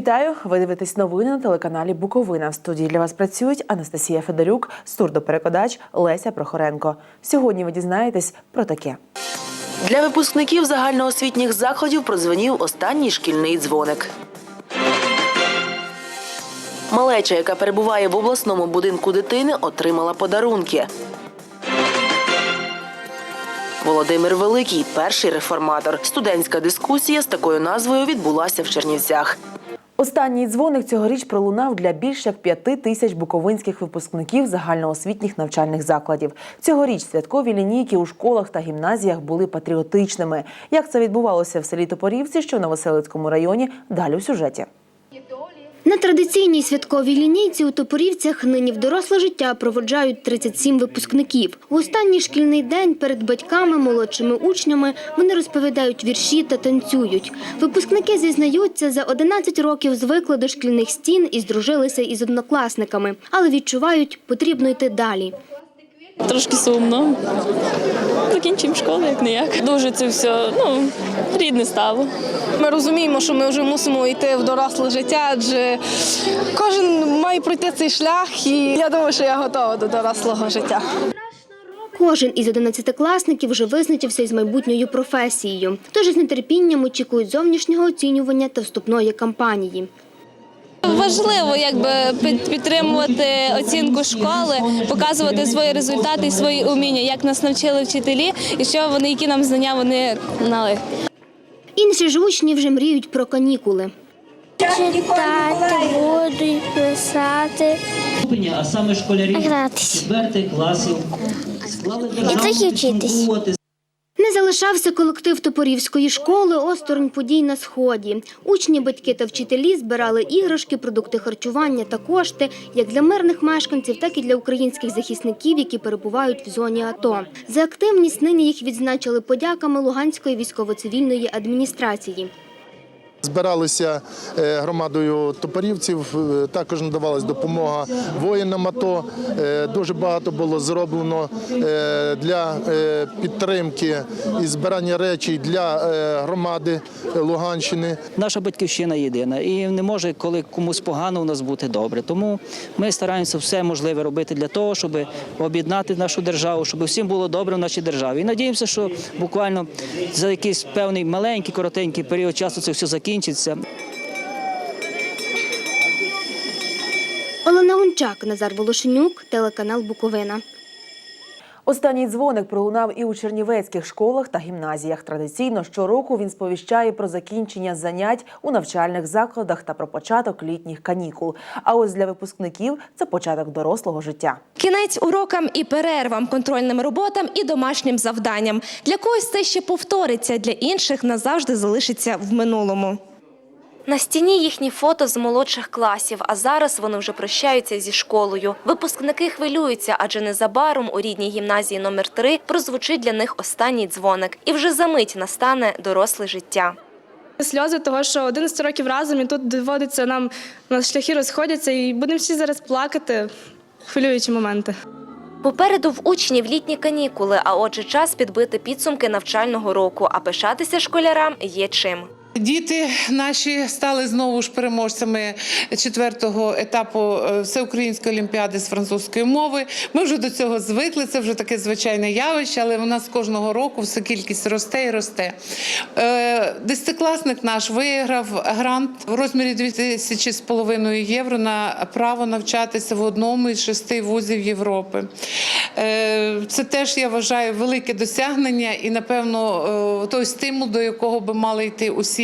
Вітаю! Ви дивитесь новини на телеканалі Буковина. В студії для вас працюють Анастасія Федорюк, сурдоперекладач Леся Прохоренко. Сьогодні ви дізнаєтесь про таке. Для випускників загальноосвітніх закладів прозвонів останній шкільний дзвоник. Малеча, яка перебуває в обласному будинку дитини, отримала подарунки. Володимир Великий перший реформатор. Студентська дискусія з такою назвою відбулася в Чернівцях. Останній дзвоник цьогоріч пролунав для більш як п'яти тисяч буковинських випускників загальноосвітніх навчальних закладів. Цьогоріч святкові лінійки у школах та гімназіях були патріотичними. Як це відбувалося в селі Топорівці, що в Новоселицькому районі, далі у сюжеті. На традиційній святковій лінійці у Топорівцях нині в доросле життя проводжають 37 випускників. В останній шкільний день перед батьками, молодшими учнями вони розповідають вірші та танцюють. Випускники зізнаються, за 11 років звикли до шкільних стін і здружилися із однокласниками, але відчувають, потрібно йти далі. Трошки сумно. Закінчимо школу, як не як. Дуже це все ну, рідне стало. Ми розуміємо, що ми вже мусимо йти в доросле життя, адже кожен має пройти цей шлях, і я думаю, що я готова до дорослого життя. Кожен із одинадцятикласників вже визначився із майбутньою професією, тож із нетерпінням очікують зовнішнього оцінювання та вступної кампанії. Важливо якби підтримувати оцінку школи, показувати свої результати і свої уміння, як нас навчили вчителі, і що вони, які нам знання вони знали. Інші ж учні вже мріють про канікули. Читати, буду писати. а саме школярів Гратись. четвертих класів склали державну трохи вчитись. Залишався колектив Топорівської школи осторонь подій на сході. Учні, батьки та вчителі збирали іграшки, продукти харчування та кошти як для мирних мешканців, так і для українських захисників, які перебувають в зоні АТО. За активність нині їх відзначили подяками Луганської військово-цивільної адміністрації. Збиралися е, громадою топорівців, е, також надавалась допомога воїнам АТО. Е, Дуже багато було зроблено для підтримки і збирання речей для громади Луганщини. Наша батьківщина єдина, і не може, коли комусь погано у нас бути добре. Тому ми стараємося все можливе робити для того, щоб об'єднати нашу державу, щоб всім було добре в нашій державі. І надіємося, що буквально за якийсь певний маленький, коротенький період часу це все закінчиться. Олена Гончак, Назар Волошенюк, телеканал Буковина. Останній дзвоник пролунав і у чернівецьких школах та гімназіях. Традиційно щороку він сповіщає про закінчення занять у навчальних закладах та про початок літніх канікул. А ось для випускників це початок дорослого життя. Кінець урокам і перервам, контрольним роботам і домашнім завданням. Для когось це ще повториться, для інших назавжди залишиться в минулому. На стіні їхні фото з молодших класів, а зараз вони вже прощаються зі школою. Випускники хвилюються, адже незабаром у рідній гімназії номер 3 прозвучить для них останній дзвоник. І вже за мить настане доросле життя. Сльози того, що 11 років разом і тут доводиться нам на шляхи розходяться, і будемо всі зараз плакати. Хвилюючі моменти. Попереду в учнів літні канікули, а отже, час підбити підсумки навчального року. А пишатися школярам є чим. Діти наші стали знову ж переможцями четвертого етапу е, всеукраїнської олімпіади з французької мови. Ми вже до цього звикли. Це вже таке звичайне явище, але у нас кожного року все кількість росте і росте. Е, Десятикласник наш виграв грант в розмірі 2 тисячі з половиною євро на право навчатися в одному із шести вузів Європи. Е, Це теж я вважаю велике досягнення і, напевно, той стимул, до якого би мали йти усі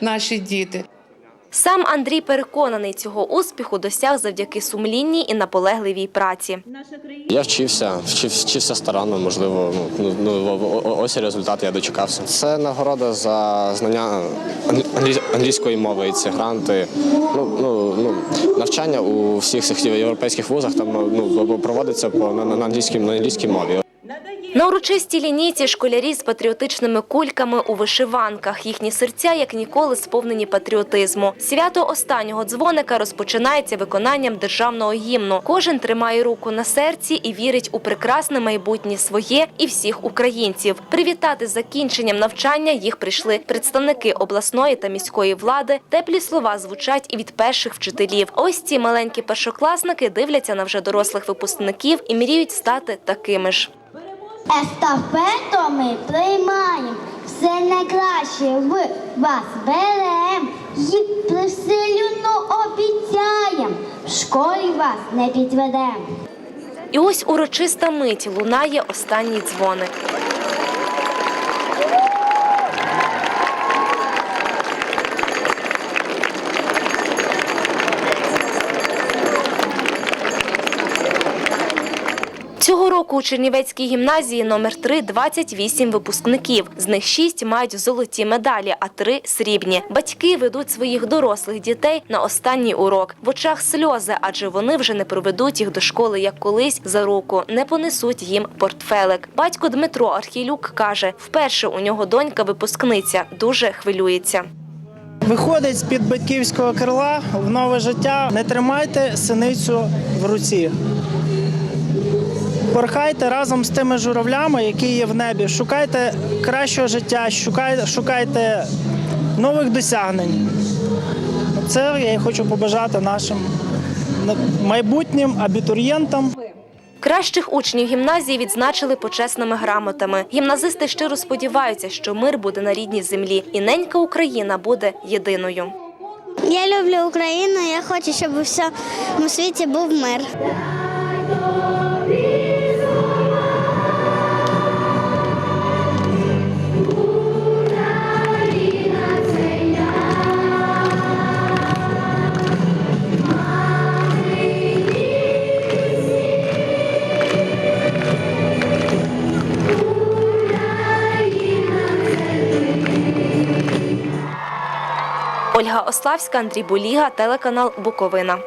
наші діти. Сам Андрій переконаний, цього успіху досяг завдяки сумлінній і наполегливій праці. Я вчився, вчив, вчився старанно, можливо, ну, ну о- ось і результат я дочекався. Це нагорода за знання англі- англі- англійської мови і ці гранти. Ну, ну, ну, навчання у всіх європейських вузах там ну, проводиться по на, на англійській на англійській мові. На урочистій лінійці школярі з патріотичними кульками у вишиванках. Їхні серця як ніколи сповнені патріотизму. Свято останнього дзвоника розпочинається виконанням державного гімну. Кожен тримає руку на серці і вірить у прекрасне майбутнє своє і всіх українців. Привітати з закінченням навчання їх прийшли представники обласної та міської влади. Теплі слова звучать і від перших вчителів. Ось ці маленькі першокласники дивляться на вже дорослих випускників і мріють стати такими ж. Естафету ми приймаємо, все найкраще в вас берем. І присилюно обіцяєм, в школі вас не підведем. І ось урочиста мить лунає останній дзвоник. Року у Чернівецькій гімназії номер 3 28 випускників. З них 6 мають золоті медалі, а 3 – срібні. Батьки ведуть своїх дорослих дітей на останній урок. В очах сльози, адже вони вже не проведуть їх до школи, як колись, за руку, не понесуть їм портфелик. Батько Дмитро Архілюк каже, вперше у нього донька випускниця дуже хвилюється. Виходить з-під батьківського крила в нове життя. Не тримайте синицю в руці. Порхайте разом з тими журавлями, які є в небі. Шукайте кращого життя, шукайте, шукайте нових досягнень. Це я і хочу побажати нашим майбутнім абітурієнтам. Кращих учнів гімназії відзначили почесними грамотами. Гімназисти щиро сподіваються, що мир буде на рідній землі, і ненька Україна буде єдиною. Я люблю Україну, я хочу, щоб у всьому світі був мир. Ольга Ославська, Андрій Буліга, телеканал Буковина.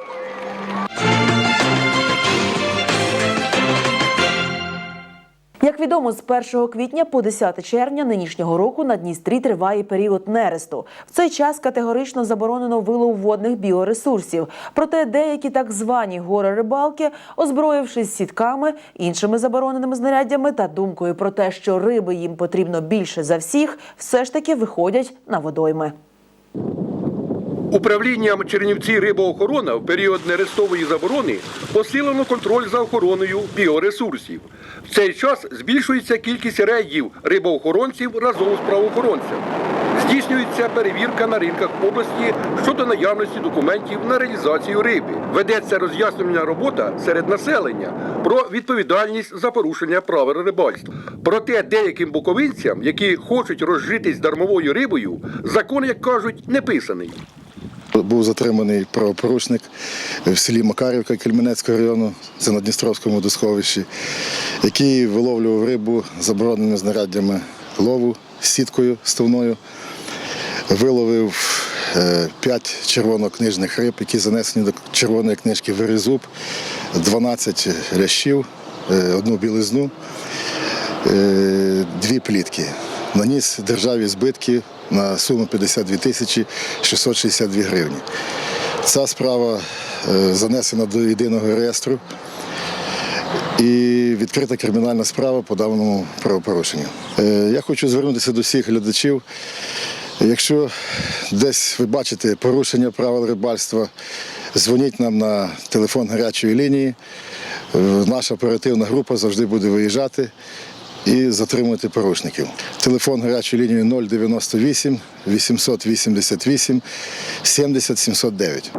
Як відомо, з 1 квітня по 10 червня нинішнього року на Дністрі триває період нересту. В цей час категорично заборонено вилов водних біоресурсів. Проте деякі так звані гори рибалки, озброївшись сітками, іншими забороненими знаряддями та думкою про те, що риби їм потрібно більше за всіх, все ж таки виходять на водойми. Управлінням Чернівці рибоохорона в період нерестової заборони посилено контроль за охороною біоресурсів. В цей час збільшується кількість рейдів рибоохоронців разом з правоохоронцями. Здійснюється перевірка на ринках області щодо наявності документів на реалізацію риби. Ведеться роз'яснювальна робота серед населення про відповідальність за порушення правил рибальства. Проте деяким буковинцям, які хочуть розжитись дармовою рибою, закон, як кажуть, не писаний. Був затриманий правопорушник в селі Макарівка Кельменецького району, це на Дністровському водосховищі, який виловлював рибу забороненими знаряддями лову сіткою стовною. Виловив е, п'ять червонокнижних риб, які занесені до червоної книжки Верезуб, 12 лящів, е, одну білизну, е, дві плітки. Наніс державі збитки на суму 52 тисячі 662 гривні. Ця справа е, занесена до єдиного реєстру і відкрита кримінальна справа по даному правопорушенню. Е, Я хочу звернутися до всіх глядачів. Якщо десь ви бачите порушення правил рибальства, дзвоніть нам на телефон гарячої лінії. Е, Наша оперативна група завжди буде виїжджати і затримувати порушників. Телефон гарячої лінії 098 888 70 709.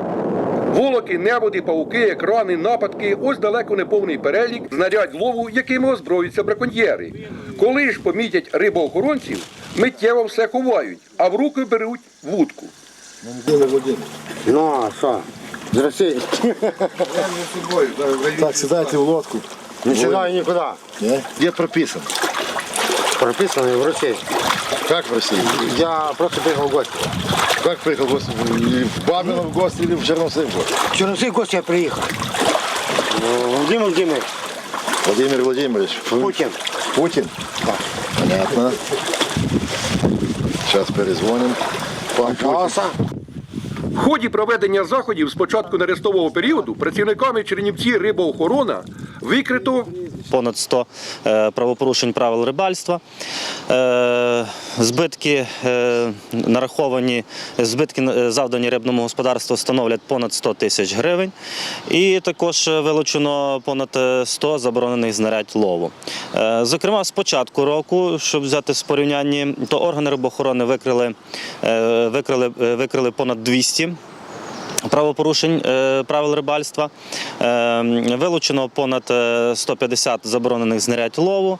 Волоки, неводи, пауки, екрани, нападки ось далеко не повний перелік знарядь лову, якими озброюються браконьєри. Коли ж помітять рибоохоронців, миттєво все ховають, а в руки беруть вудку. Ну, а що? Здрасте. Так, сідайте в лодку. Не сідаю нікуди. Ні? Де прописан? Прописаний в Росії. Как в России? Я просто приїхав в гості. Как приехал в гости? В Бабино в гости, или в Черновцы в гости? В Чернівці в гості я приїхав. Ну, Володимир Володимирович, Владимир Владимирович, Путін. Путін? Так. Понятно. Зараз перезвонимо. Пан Путін. В ході проведення заходів з початку нерестового періоду працівниками Чернівці рибоохорона викрито понад 100 е, правопорушень правил рибальства. Е, Збитки е, нараховані, збитки завдані рибному господарству становлять понад 100 тисяч гривень. І також вилучено понад е, 100 заборонених знарядь лову. Зокрема, з початку року, щоб взяти в порівнянні, то органи рибоохорони викрили, викрили, викрили понад 200 правопорушень е, правил рибальства. Е, Вилучено понад е, 150 заборонених знарядь лову.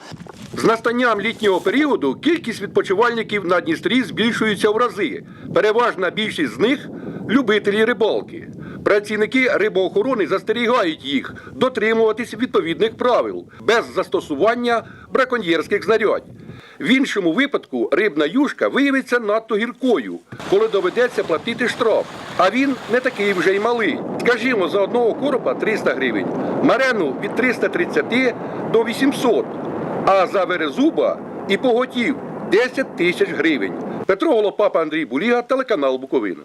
З настанням літнього періоду кількість відпочивальників на Дністрі збільшується в рази. Переважна більшість з них любителі рибалки. Працівники рибоохорони застерігають їх дотримуватись відповідних правил без застосування браконьєрських знарядь. В іншому випадку рибна юшка виявиться надто гіркою, коли доведеться платити штраф. А він не такий вже й малий. Скажімо, за одного коропа 300 гривень, марену від 330 до 800, а за верезуба і поготів 10 тисяч гривень. Петро Голопапа, Андрій Буліга, телеканал Буковина.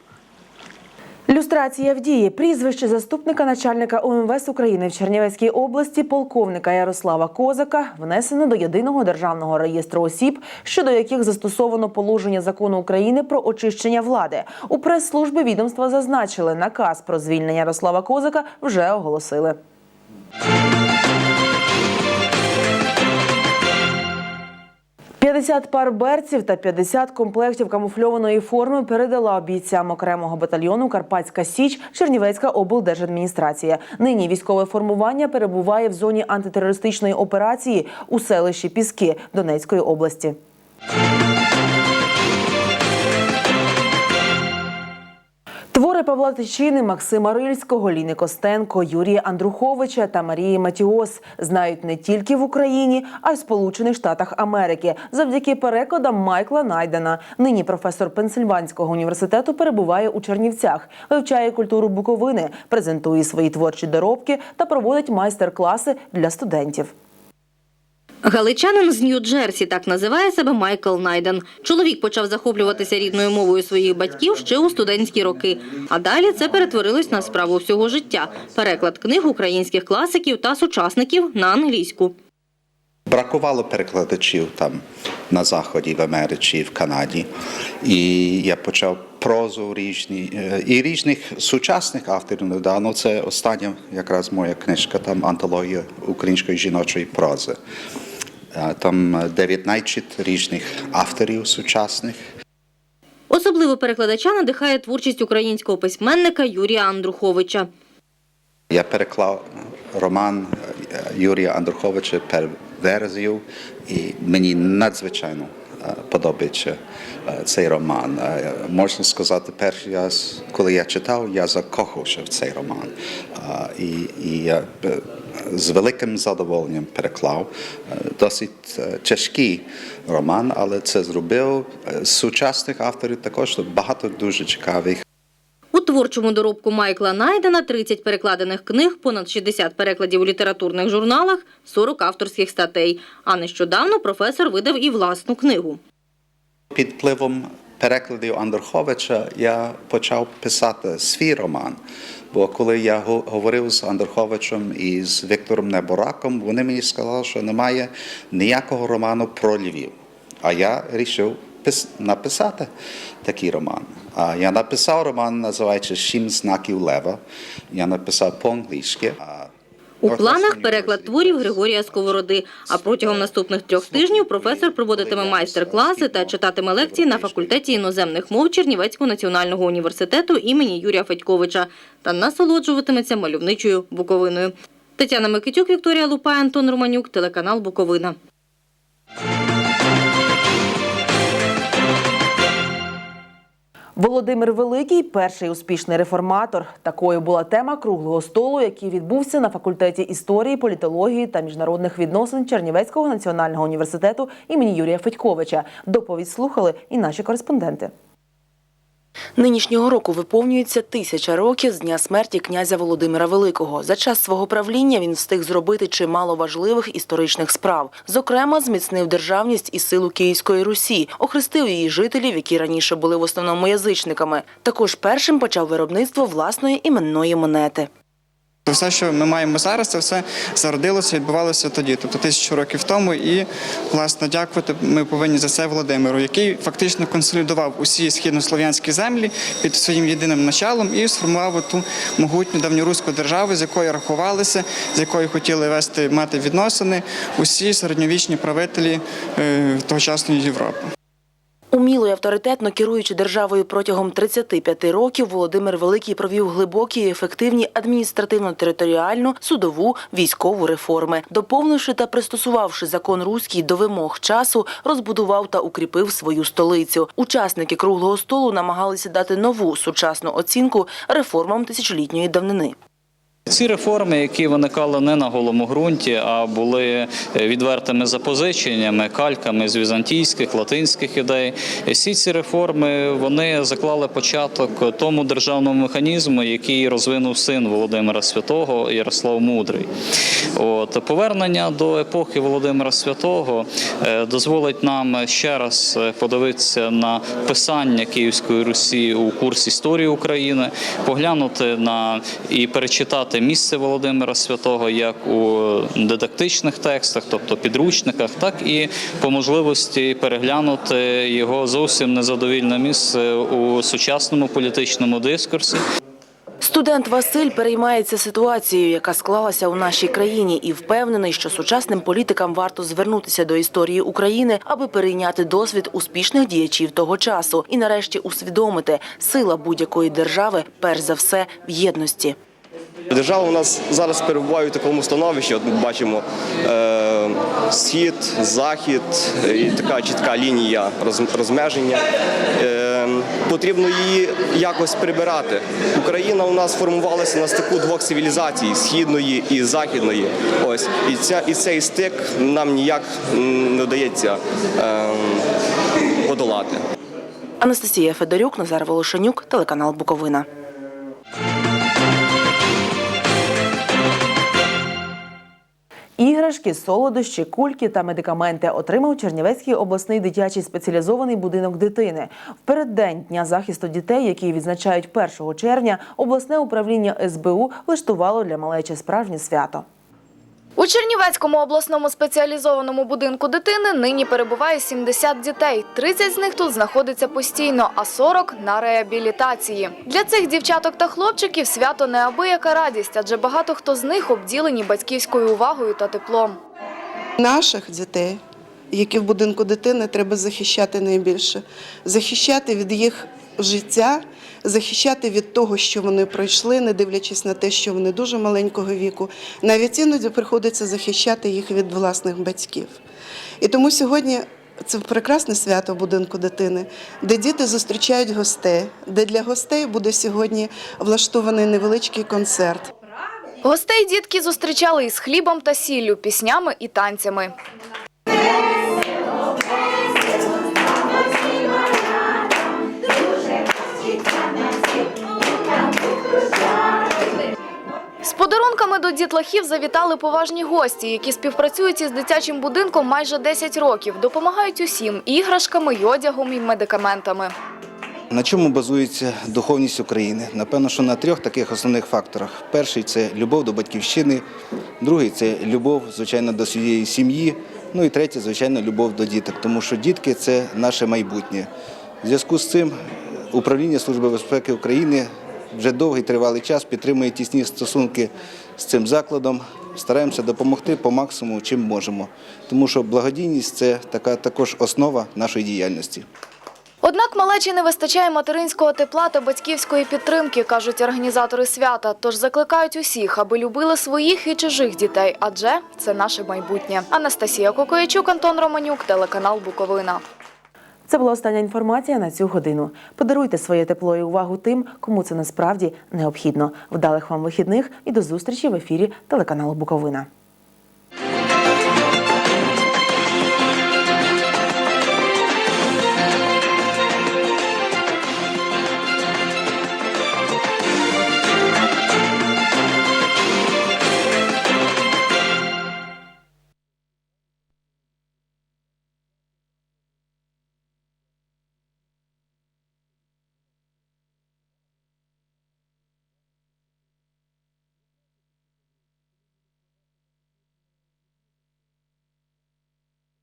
Люстрація в дії. Прізвище заступника начальника ОМВС України в Чернівецькій області полковника Ярослава Козака внесено до єдиного державного реєстру осіб, щодо яких застосовано положення закону України про очищення влади. У прес-службі відомства зазначили, наказ про звільнення Ярослава Козака вже оголосили. – 50 пар берців та 50 комплектів камуфльованої форми передала бійцям окремого батальйону Карпатська Січ Чернівецька облдержадміністрація. Нині військове формування перебуває в зоні антитерористичної операції у селищі Піски Донецької області. Твори Павла Тичини, Максима Рильського, Ліни Костенко, Юрія Андруховича та Марії Матіос знають не тільки в Україні, а й в Сполучених Штатах Америки завдяки перекладам Майкла Найдена. Нині професор Пенсильванського університету перебуває у Чернівцях, вивчає культуру Буковини, презентує свої творчі доробки та проводить майстер-класи для студентів. Галичанин з Нью-Джерсі так називає себе Майкл Найден. Чоловік почав захоплюватися рідною мовою своїх батьків ще у студентські роки. А далі це перетворилось на справу всього життя – переклад книг українських класиків та сучасників на англійську. Бракувало перекладачів там на Заході, в Америці, в Канаді. І я почав прозу різні, е, і різних сучасних авторів недавно. Це остання якраз моя книжка, там антологія української жіночої прози. Е, Там е, 19 різних авторів сучасних. Особливо перекладача надихає творчість українського письменника Юрія Андруховича. Я переклав роман е, Юрія Андруховича per версію, і мені надзвичайно е, подобається е, цей роман. Е, Можна сказати, перший раз, коли я читав, я закохався в цей роман. Е, І, і я е, з великим задоволенням переклав. Е, Досить е, тяжкий роман, але це зробив. Е, З сучасних авторів також багато дуже цікавих. У творчому доробку Майкла Найдена 30 перекладених книг, понад 60 перекладів у літературних журналах, 40 авторських статей. А нещодавно професор видав і власну книгу. Під впливом перекладів Андруховича я почав писати свій роман. Бо коли я го- говорив з Андруховичем і з Віктором Небораком, вони мені сказали, що немає ніякого роману про Львів. А я вирішив пис- написати такий роман. А я написав роман, називається Сім знаків лева. Я написав по-англійськи. У планах переклад творів Григорія Сковороди. А протягом наступних трьох тижнів професор проводитиме майстер-класи та читатиме лекції на факультеті іноземних мов Чернівецького національного університету імені Юрія Федьковича та насолоджуватиметься мальовничою Буковиною. Тетяна Микитюк, Вікторія Лупай, Антон Романюк, телеканал Буковина. Володимир Великий перший успішний реформатор. Такою була тема круглого столу, який відбувся на факультеті історії, політології та міжнародних відносин Чернівецького національного університету імені Юрія Федьковича. Доповідь слухали і наші кореспонденти. Нинішнього року виповнюється тисяча років з дня смерті князя Володимира Великого. За час свого правління він встиг зробити чимало важливих історичних справ. Зокрема, зміцнив державність і силу Київської Русі, охрестив її жителів, які раніше були в основному язичниками. Також першим почав виробництво власної іменної монети. Все, що ми маємо зараз, це все зародилося, відбувалося тоді, тобто тисячу років тому. І власне дякувати ми повинні за це Володимиру, який фактично консолідував усі східнослов'янські землі під своїм єдиним началом і сформував ту могутню давньоруську державу, з якою рахувалися, з якою хотіли вести мати відносини усі середньовічні правителі е, тогочасної Європи. Уміло і авторитетно керуючи державою протягом 35 років, Володимир Великий провів глибокі і ефективні адміністративно-територіальну, судову, військову реформи. Доповнивши та пристосувавши закон руський до вимог часу, розбудував та укріпив свою столицю. Учасники круглого столу намагалися дати нову сучасну оцінку реформам тисячолітньої давнини. Ці реформи, які виникали не на голому ґрунті, а були е, відвертими запозиченнями, кальками з візантійських, латинських ідей. Всі ці реформи вони заклали початок тому державному механізму, який розвинув син Володимира Святого Ярослав Мудрий. От повернення до епохи Володимира Святого е, дозволить нам ще раз е, подивитися на писання Київської Русі у курс історії України, поглянути на і перечитати місце Володимира Святого як у дидактичних текстах, тобто підручниках, так і по можливості переглянути його зовсім незадовільне місце у сучасному політичному дискурсі. Студент Василь переймається ситуацією, яка склалася у нашій країні, і впевнений, що сучасним політикам варто звернутися до історії України, аби перейняти досвід успішних діячів того часу і нарешті усвідомити сила будь-якої держави, перш за все, в єдності. Держава у нас зараз перебуває в такому становищі. От ми бачимо е, схід, захід і така чітка лінія розмеження. Е, потрібно її якось прибирати. Україна у нас формувалася на стику двох цивілізацій східної і західної. Ось і ця і цей стик нам ніяк не вдається е, подолати. Анастасія Федорюк, Назар Волошенюк, телеканал Буковина. Іграшки, солодощі, кульки та медикаменти отримав Чернівецький обласний дитячий спеціалізований будинок дитини. В переддень Дня захисту дітей, який відзначають 1 червня, обласне управління СБУ влаштувало для малечі справжнє свято. У Чернівецькому обласному спеціалізованому будинку дитини нині перебуває 70 дітей. 30 з них тут знаходиться постійно, а 40 – на реабілітації. Для цих дівчаток та хлопчиків свято неабияка радість, адже багато хто з них обділені батьківською увагою та теплом. Наших дітей, які в будинку дитини, треба захищати найбільше. Захищати від їх життя, захищати від того, що вони пройшли, не дивлячись на те, що вони дуже маленького віку. Навіть іноді приходиться захищати їх від власних батьків. І тому сьогодні. Це прекрасне свято в будинку дитини, де діти зустрічають гостей, де для гостей буде сьогодні влаштований невеличкий концерт. Гостей дітки зустрічали із хлібом та сіллю, піснями і танцями. Подарунками до дітлахів завітали поважні гості, які співпрацюють із дитячим будинком майже 10 років, допомагають усім іграшками, й одягом і медикаментами. На чому базується духовність України? Напевно, що на трьох таких основних факторах. Перший це любов до батьківщини, другий це любов, звичайно, до своєї сім'ї. Ну і третє, звичайно, любов до діток, тому що дітки це наше майбутнє. В зв'язку з цим управління Служби безпеки України вже довгий тривалий час підтримує тісні стосунки з цим закладом. Стараємося допомогти по максимуму, чим можемо, тому що благодійність це така також основа нашої діяльності. Однак малечі не вистачає материнського тепла та батьківської підтримки, кажуть організатори свята. Тож закликають усіх, аби любили своїх і чужих дітей, адже це наше майбутнє. Анастасія Кокоячук, Антон Романюк, телеканал Буковина. Це була остання інформація на цю годину. Подаруйте своє тепло і увагу тим, кому це насправді необхідно. Вдалих вам вихідних і до зустрічі в ефірі телеканалу Буковина.